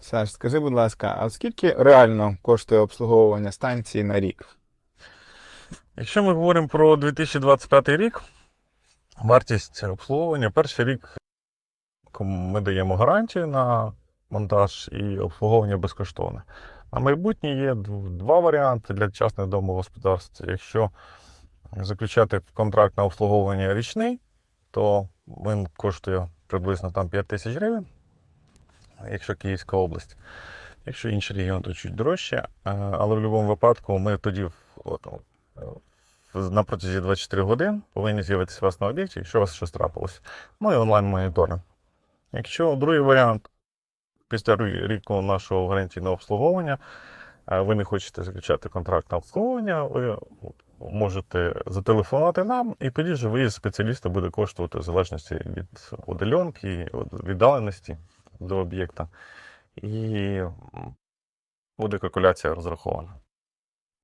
Саш, скажи, будь ласка, а скільки реально коштує обслуговування станції на рік? Якщо ми говоримо про 2025 рік, вартість обслуговування перший рік ми даємо гарантію на монтаж і обслуговування безкоштовне. На майбутнє є два варіанти для частних домогосподарств. Якщо заключати контракт на обслуговування річний, то він коштує приблизно там 5 тисяч гривень, якщо Київська область. Якщо інший регіон, то чуть дорожче. Але в будь-якому випадку ми тоді в- на протязі 24 годин повинні з'явитися вас на об'єкті, якщо у вас щось трапилось. Ну і онлайн-моніторинг. Якщо другий варіант, після рі- ріку нашого гарантійного обслуговування, ви не хочете заключати контракт на обслуговування, ви можете зателефонувати нам, і тоді ж виїзд спеціаліста буде коштувати в залежності від удаленки, від віддаленості до об'єкта. І буде калькуляція розрахована.